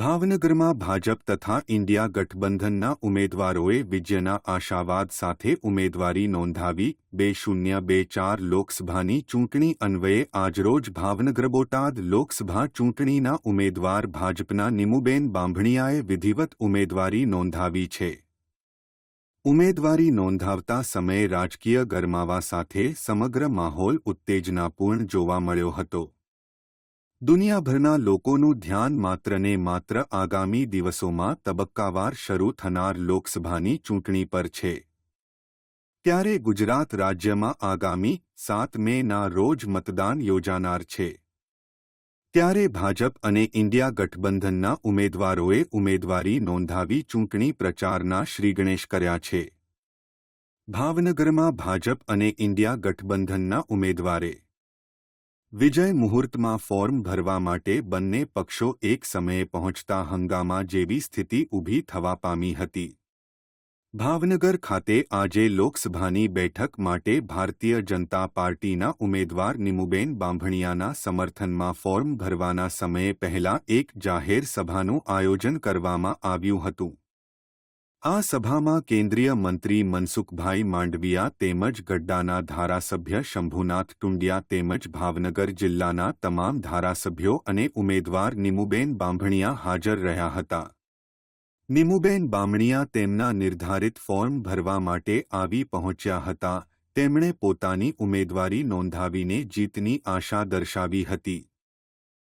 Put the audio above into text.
ભાવનગરમાં ભાજપ તથા ઇન્ડિયા ગઠબંધનના ઉમેદવારોએ વિજયના આશાવાદ સાથે ઉમેદવારી નોંધાવી બે શૂન્ય બે ચાર લોકસભાની ચૂંટણી અન્વયે આજરોજ ભાવનગર બોટાદ લોકસભા ચૂંટણીના ઉમેદવાર ભાજપના નિમુબેન બાંભણિયાએ વિધિવત ઉમેદવારી નોંધાવી છે. ઉમેદવારી નોંધાવતા સમયે રાજકીય ગરમાવા સાથે સમગ્ર માહોલ ઉત્તેજનાપૂર્ણ જોવા મળ્યો હતો. દુનિયાભરના લોકોનું ધ્યાન માત્ર ને માત્ર આગામી દિવસોમાં તબક્કાવાર શરૂ થનાર લોકસભાની ચૂંટણી પર છે. ત્યારે ગુજરાત રાજ્યમાં આગામી સાત મેના રોજ મતદાન યોજાનાર છે. ત્યારે ભાજપ અને ઇન્ડિયા ગઠબંધનના ઉમેદવારોએ ઉમેદવારી નોંધાવી ચૂંટણી પ્રચારના શ્રીગણેશ કર્યા છે. ભાવનગરમાં ભાજપ અને ઇન્ડિયા ગઠબંધનના ઉમેદવારે વિજય મુહૂર્તમાં ફોર્મ ભરવા માટે બંને પક્ષો એક સમયે પહોંચતા હંગામા જેવી સ્થિતિ ઊભી થવા પામી હતી. ભાવનગર ખાતે આજે લોકસભાની બેઠક માટે ભારતીય જનતા પાર્ટીના ઉમેદવાર નિમુબેન બાંભણિયાના સમર્થનમાં ફોર્મ ભરવાના સમયે પહેલા એક જાહેર સભાનું આયોજન કરવામાં આવ્યું હતું. આ સભામાં કેન્દ્રીય મંત્રી મનસુખભાઈ માંડવિયા તેમજ ગડ્ડાના ધારાસભ્ય શંભુનાથ ટુંડિયા તેમજ ભાવનગર જિલ્લાના તમામ ધારાસભ્યો અને ઉમેદવાર નિમુબેન બાંભણિયા હાજર રહ્યા હતા. નિમુબેન બામણિયા તેમના નિર્ધારિત ફોર્મ ભરવા માટે આવી પહોંચ્યા હતા. તેમણે પોતાની ઉમેદવારી નોંધાવીને જીતની આશા દર્શાવી હતી.